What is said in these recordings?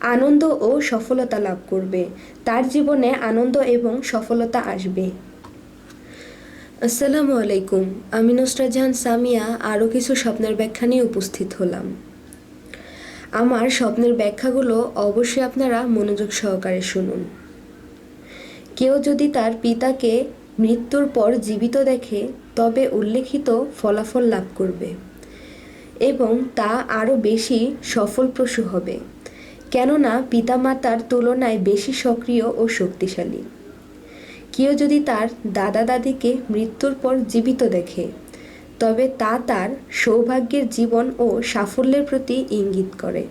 আনন্দ ও সফলতা লাভ করবে। তার জীবনে আনন্দ এবং সফলতা আসবে। আসসালামু আলাইকুম, আমি নুসরাত জাহান সামিয়া, আরও কিছু স্বপ্নের ব্যাখ্যা নিয়ে উপস্থিত হলাম। আমার স্বপ্নের ব্যাখ্যাগুলো অবশ্যই আপনারা মনোযোগ সহকারে শুনুন। কেউ যদি তার পিতাকে মৃত্যুর পর জীবিত দেখে, তবে উল্লেখিত ফলাফল লাভ করবে এবং তা আরও বেশি সফলপ্রসূ হবে। কেননা পিতামাতার তুলনায় বেশি সক্রিয় ও শক্তিশালী। কেউ যদি তার দাদা দাদিকে মৃত্যুর পর জীবিত দেখে, তবে তা তার সৌভাগ্যের জীবন ও সাফল্যের প্রতি ইঙ্গিত করে।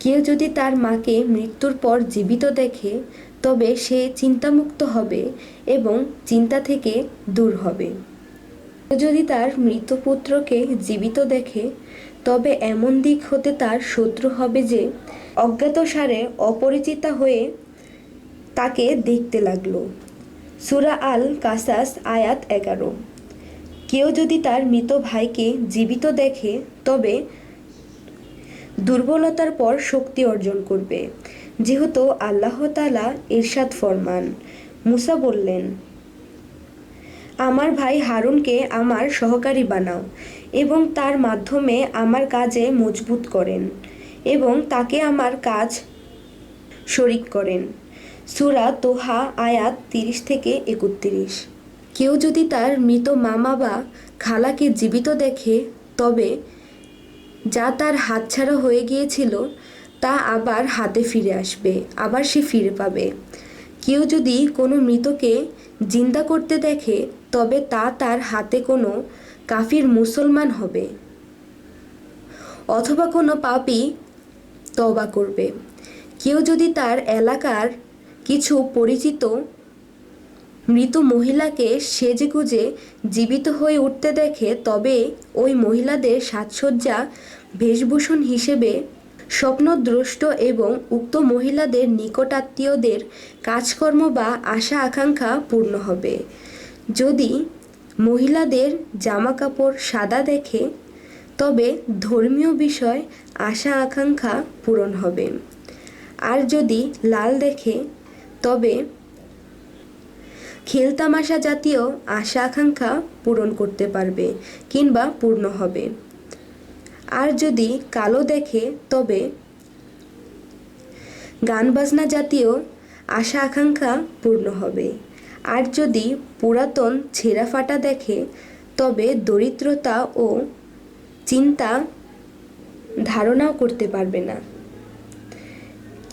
কেউ যদি তার মাকে মৃত্যুর পর জীবিত দেখে, তবে সে চিন্তামুক্ত হবে এবং চিন্তা থেকে দূর হবে। যদি তার মৃত পুত্রকে জীবিত দেখে তবে এমন দিক হতে তার শত্রু হবে যে অজ্ঞাতসারে অপরিচিতা হয়ে তাকে দেখতে লাগল। সুরা আল কাসাস আয়াত এগারো। কেউ যদি তার মৃত ভাইকে জীবিত দেখে, তবে দুর্বলতার পর শক্তি অর্জন করবে। যেহেতু আল্লাহ তালা ইরশাদ ফরমান। মুসা বললেন, আমার ভাই হারুনকে আমার সহকারী বানাও। এবং তার মাধ্যমে আমার কাজে মজবুত করেন এবং তাকে আমার কাজ শরিক করেন। সুরা তোহা, আয়াত তিরিশ থেকে একত্রিশ। কেউ যদি তার মৃত মামা বা খালাকে জীবিত দেখে, তবে যা তার হাতছাড়া হয়ে গিয়েছিল, তা আবার হাতে ফিরে আসবে, আবার সে ফিরে পাবে। কেউ যদি কোনো মৃতকে জিন্দা করতে দেখে, তবে তা তার হাতে কোনো কাফির মুসলমান হবে। অথবা কোনো পাপি তবা করবে। কেউ যদি তার এলাকার কিছু পরিচিত মৃত মহিলাকে সেজেগুজে জীবিত হয়ে উঠতে দেখে, তবে ওই মহিলাদের সাজসজ্জা, বেশভূষণ হিসেবে স্বপ্নদ্রষ্ট এবং উক্ত মহিলাদের নিকটাত্মীয়দের কাজকর্ম বা আশা আকাঙ্ক্ষা পূর্ণ হবে। যদি মহিলাদের জামাকাপড় সাদা দেখে, তবে ধর্মীয় বিষয় আশা আকাঙ্ক্ষা পূরণ হবে। আর যদি লাল দেখে, তবে খেলতামাশা জাতীয় আশা আকাঙ্ক্ষা পূরণ করতে পারবে কিংবা পূর্ণ হবে। আর যদি কালো দেখে, তবে গান বাজনা জাতীয় আশা আকাঙ্ক্ষা পূর্ণ হবে। আর যদি পুরাতন ছেঁড়া ফাটা দেখে, তবে দরিদ্রতা ও চিন্তা ধারণাও করতে পারবে না।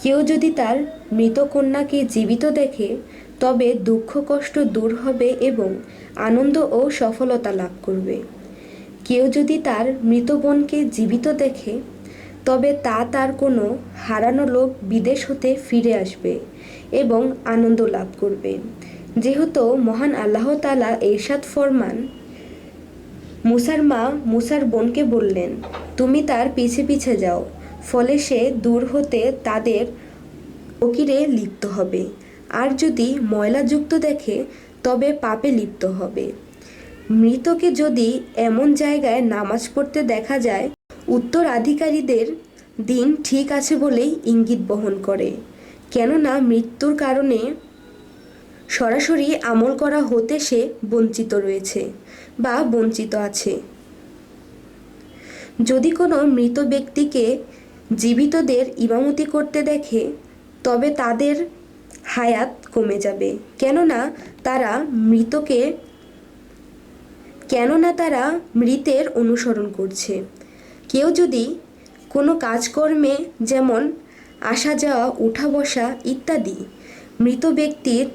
কেউ যদি তার মৃত কন্যাকে জীবিত দেখে, তবে দুঃখ কষ্ট দূর হবে এবং আনন্দ ও সফলতা লাভ করবে। কেউ যদি তার মৃত বোনকে জীবিত দেখে, তবে তা তার কোনো হারানো লোক বিদেশ হতে ফিরে আসবে এবং আনন্দ লাভ করবে। যেহেতু মহান আল্লাহ তালা এরশাদ ফরমান মুসার মা মুসার বোনকে বললেন, তুমি তার পিছে পিছে যাও, ফলে সে দূর হতে তাদের ফকিরে লিপ্ত হবে। আর যদি ময়লাযুক্ত দেখে, তবে পাপে লিপ্ত হবে। মৃতকে যদি এমন জায়গায় নামাজ পড়তে দেখা যায়, উত্তরাধিকারীদের দিন ঠিক আছে বলেই ইঙ্গিত বহন করে। কেননা মৃত্যুর কারণে সরাসরি আমল করা হতে সে বঞ্চিত রয়েছে বা বঞ্চিত আছে। যদি কোনো মৃত ব্যক্তিকে জীবিতদের ইমামতি করতে দেখে, তবে তাদের হায়াত কমে যাবে। কেননা তারা মৃতকে, কেননা তারা মৃতের অনুসরণ করছে। কেউ যদি কোনো কাজকর্মে যেমন আসা যাওয়া, উঠা বসা ইত্যাদি মৃত ব্যক্তির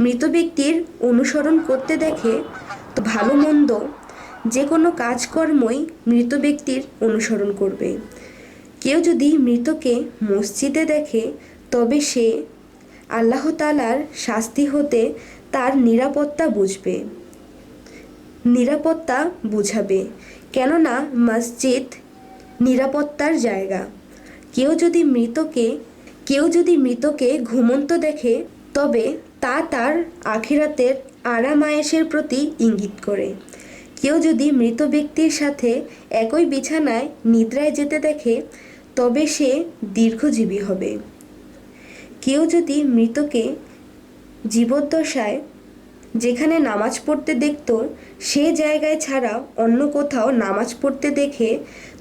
মৃত ব্যক্তির অনুসরণ করতে দেখে তো ভালো মন্দ যে কোনো কাজকর্মই মৃত ব্যক্তির অনুসরণ করবে। কেউ যদি মৃতকে মসজিদে দেখে, তবে সে আল্লাহ তালার শাস্তি হতে তার নিরাপত্তা বুঝবে। নিরাপত্তা বুঝাবে। কেননা মসজিদ নিরাপত্তার জায়গা। কেউ যদি মৃতকে, কেউ যদি মৃতকে ঘুমন্ত দেখে, তবে তা তার আখিরাতের আরামায়েশের প্রতি ইঙ্গিত করে। কেউ যদি মৃত ব্যক্তির সাথে একই বিছানায় নিদ্রায় যেতে দেখে, তবে সে দীর্ঘজীবী হবে। কেউ যদি মৃতকে জীবদ্দশায়, যেখানে নামাজ পড়তে দেখত, সে জায়গায় ছাড়া অন্য কোথাও নামাজ পড়তে দেখে,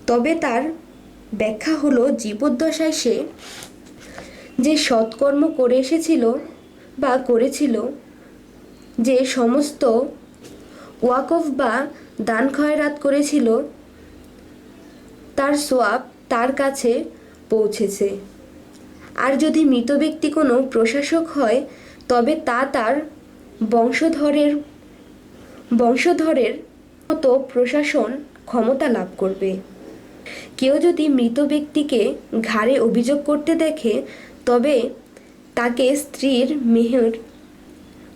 তবে তার ব্যাখ্যা হলো, জীবদ্দশায় সে যে সৎকর্ম করে এসেছিল বা করেছিল যে সমস্ত ওয়াকফ বা দান খয়রাত করেছিল, তার সোয়াব তার কাছে পৌঁছেছে। আর যদি মৃত ব্যক্তি কোনো প্রশাসক হয়, তবে তা তার বংশধরের বংশধরের মতো প্রশাসন ক্ষমতা লাভ করবে। কেউ যদি মৃত ব্যক্তিকে ঘাড়ে অভিযোগ করতে দেখে, তবে তাকে স্ত্রীর মেহের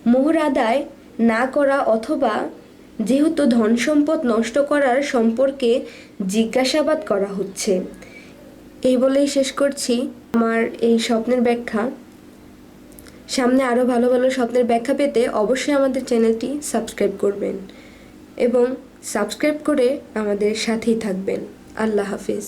মোহর আদায় না করা অথবা যেহেতু ধন সম্পদ নষ্ট করার সম্পর্কে জিজ্ঞাসাবাদ করা হচ্ছে। এই বলেই শেষ করছি আমার এই স্বপ্নের ব্যাখ্যা। সামনে আরও ভালো ভালো স্বপ্নের ব্যাখ্যা পেতে অবশ্যই আমাদের চ্যানেলটি সাবস্ক্রাইব করবেন এবং সাবস্ক্রাইব করে আমাদের সাথেই থাকবেন। আল্লাহ হাফিজ।